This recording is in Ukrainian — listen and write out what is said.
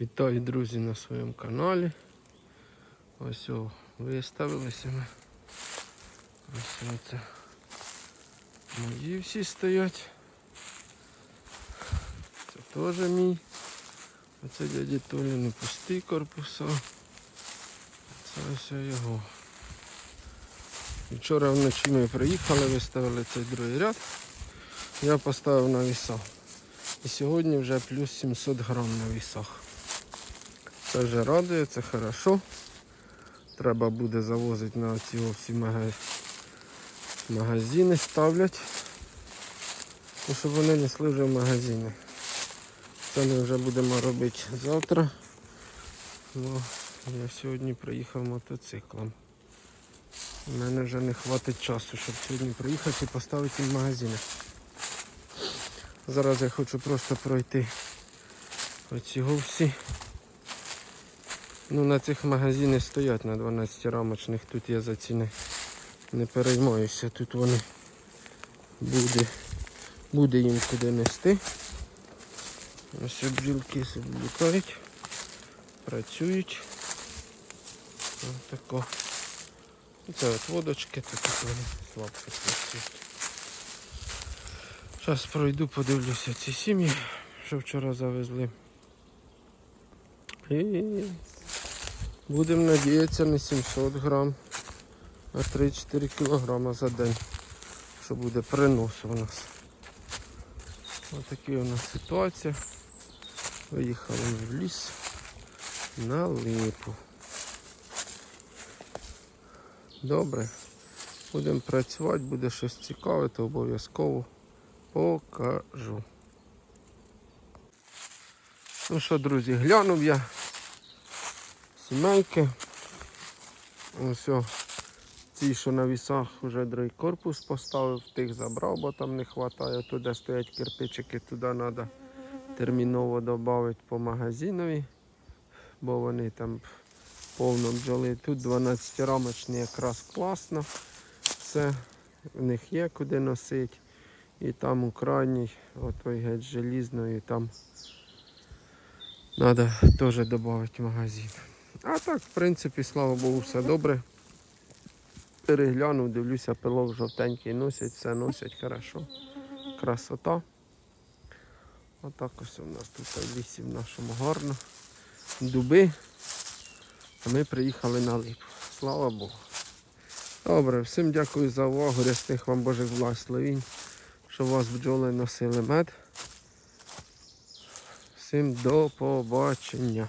Вітаю, друзі, на своєму каналі. Ось о, виставилися ми. Ось оце. Мої всі стоять. Це теж мій. Оце дяді Толі не пустий корпуса. Це ось його. Вчора вночі ми приїхали, виставили цей другий ряд. Я поставив на віса. І сьогодні вже плюс 700 грам на вісах. Це вже радує, це хорошо. Треба буде завозити на ці всі магазини, ставлять. Ну, щоб вони несли вже в магазини. Це ми вже будемо робити завтра. Ну, я сьогодні приїхав мотоциклом. У мене вже не вистачить часу, щоб сьогодні приїхати і поставити в магазини. Зараз я хочу просто пройти оці всі. Ну на цих магазинах стоять на 12 рамочних, тут я за ціни не переймаюся, тут вони буде, буде їм куди нести. Ось бджілки собі літають, працюють. Ось тако. Це от водочки, тут вони слабше працюють. Зараз пройду, подивлюся ці сім'ї, що вчора завезли. І будемо надіятися на 700 грам, а 3-4 кілограма за день, що буде принос у нас. Ось така у нас ситуація. Виїхали ми в ліс на липу. Добре. Будемо працювати, буде щось цікаве, то обов'язково покажу. Ну що, друзі, глянув я сімейки. Ось ці, що на вісах вже другий корпус поставив, тих забрав, бо там не вистачає. Туди стоять кирпичики, туди треба терміново додати по магазинові, бо вони там повно бджоли. Тут 12 рамочні якраз класно. Все, в них є куди носити. І там у крайній, отой геть желізної, там треба теж додати магазин. А так, в принципі, слава Богу, все добре. Переглянув, дивлюся, пилок жовтенький носять, все носять хорошо. Красота. Отак ось у нас тут в лісі в нашому гарно. Дуби. А ми приїхали на липу. Слава Богу. Добре, всім дякую за увагу. Рясних вам Божих благословінь, щоб вас бджоли носили мед. Всім до побачення.